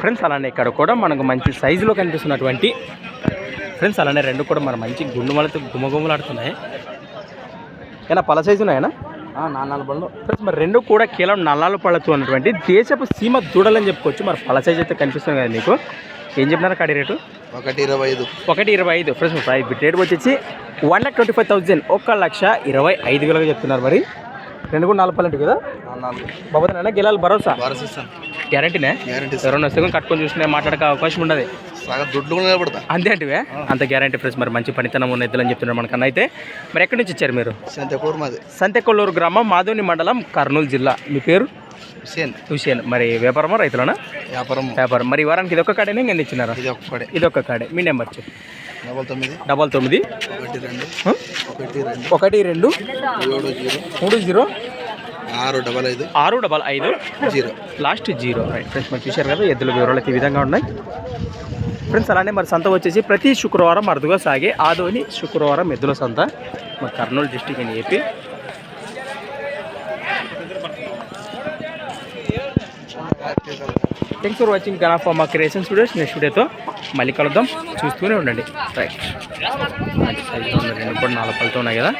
Friends అలానే ఇక్కడ కూడా మనకు మంచి సైజులో కనిపిస్తున్నటువంటి ఫ్రెండ్స్ అలానే రెండు కూడా మన మంచి గుండుమలతో గుమగుమలాడుతున్నాయి. ఏనా పల సైజు ఉన్నాయనా? నాలుగు పళ్ళు. ఫ్రెండ్స్ మరి రెండు కూడా కేవలం నల్లాలు పళ్ళతో ఉన్నటువంటి దేశపు సీమ దూడలని చెప్పుకోవచ్చు. మరి పల సైజు అయితే కనిపిస్తుంది కదా మీకు. ఏం చెప్పినారు కడి రేటు? ఒకటి ఇరవై ఐదు. ఒకటి ఇరవై ఐదు. ఫ్రెండ్స్ రేటు వచ్చేసి one lakh twenty five thousand ఒక లక్ష ఇరవై ఐదు వేలుగా చెప్తున్నారు మరి. రెండు కూడా నాలుగు పల్లెంటు కదా? నాలుగు. బాబోతున్నా గెలాలి భరోసా? గ్యారంటీనే? గ్యారంటీ ఎవరైనా వస్తే కూడా కట్టుకొని చూసినా మాట్లాడక అవకాశం ఉండదు దుడ్లు కూడా అంతే అంటే అంత గ్యారంటీ ఫ్రెండ్స్ మరి మంచి పనితనం ఉన్న ఎద్దులని చెప్తున్నారు మనకన్నా అయితే. మరి ఎక్కడి నుంచి ఇచ్చారు మీరు? సంతకూరు మాది. సంతెకొల్లూరు గ్రామం మాధవని మండలం కర్నూలు జిల్లా. మీ పేరు? హుసేన్ హుషేన్ మరి వ్యాపారమా రైతులనా? వ్యాపారం వ్యాపారం. మరి వారానికి ఇది ఒక్క కాడేనా ఇంకా ఇచ్చినారా? ఇది ఒక్కడే ఇది ఒక్క కాడే. మీ నెంబర్ చెప్పు. డబల్ తొమ్మిది. డబల్ తొమ్మిది. ఒకటి రెండు? ఒకటి రెండు. రెండు. మూడు జీరో. ఆరు డబల్ ఐదు. ఆరు డబల్ ఐదు. Zero. Last zero. Right friends మరి చూశారు కదా ఎద్దుల వివరాలు అయితే ఈ విధంగా ఉన్నాయి. ఫ్రెండ్స్ అలానే మరి సంత వచ్చేసి ప్రతి శుక్రవారం అరుదుగా సాగే ఆదోని శుక్రవారం ఎద్దుల సంత. మరి కర్నూలు డిస్టిక్ అని ఏపీ థ్యాంక్స్ ఫర్ వాచింగ్ గనా ఫర్ మా క్రియేషన్ స్టూడియోస్ నెక్స్ట్ వీడియోతో మళ్ళీ కలుద్దాం. చూస్తూనే ఉండండి. రైట్ రెండు నాలుగు పళ్ళతో ఉన్నాయి కదా.